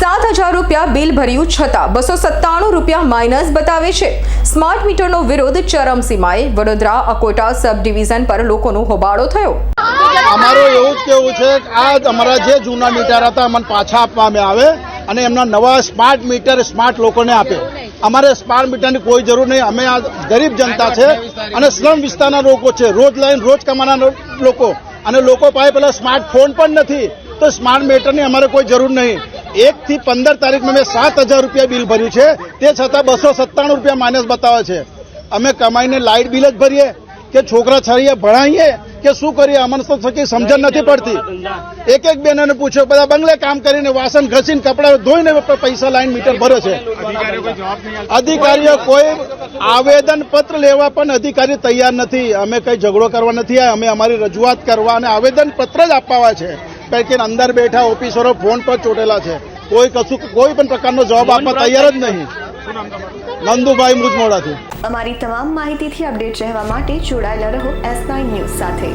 સાત હજાર રૂપિયા બિલ ભર્યું છતાં બસો સત્તાણું રૂપિયા માઇનસ બતાવે છે. સ્માર્ટ મીટરનો વિરોધ ચરમસીમાએ વડોદરા અકોટા સબ ડિવિઝન પર લોકોનો હોબાળો થયો. અમારું એવું જ કેવું છે કે આ અમારા જે જૂના મીટર હતા, અમને પાછા આપવામાં આવે અને એમના નવા સ્માર્ટ મીટર સ્માર્ટ લોકોને આપે. અમારે સ્માર્ટ મીટરની કોઈ જરૂર નહીં. અમે આ ગરીબ જનતા છે અને સ્લમ વિસ્તારના લોકો છે. રોજ લાઈન રોજ કમાના લોકો. અને લોકો પાસે પેલા સ્માર્ટફોન પણ નથી. તો સ્માર્ટ મીટરની અમારે કોઈ જરૂર નહીં. એક થી પંદર તારીખમાં મેં સાત હજાર રૂપિયા બિલ ભર્યું છે. તે છતાં બસો સત્તાણું રૂપિયા માઇનસ બતાવે છે. અમે કમાઈને લાઇટ બિલ જ ભરીએ કે છોકરા છરીએ ભણાવીએ કે શું કરીએ? અમને તો સકી સમજણ નથી પડતી. એક એક બેનોને પૂછ્યો, બધા બંગલે કામ કરીને વાસણ ઘસીને કપડા ધોઈને પૈસા લાઈન મીટર ભરે છે. અધિકારીઓ કોઈ આવેદન પત્ર લેવા પણ અધિકારી તૈયાર નથી. અમે કઈ ઝઘડો કરવા નથી અમે અમારી રજૂઆત કરવા અને આવેદન પત્ર જ આપવા છે. કારણ અંદર બેઠા ઓફિસરો ફોન પર ચોટેલા છે. કોઈ કશું કોઈ પણ પ્રકારનો જવાબ આપવા તૈયાર જ નહીં. નંદુભાઈ મુજમોડાથી. અમારી તમામ માહિતીથી અપડેટ રહેવા માટે જોડાયેલા રહો એસ નાઇન ન્યૂઝ સાથે.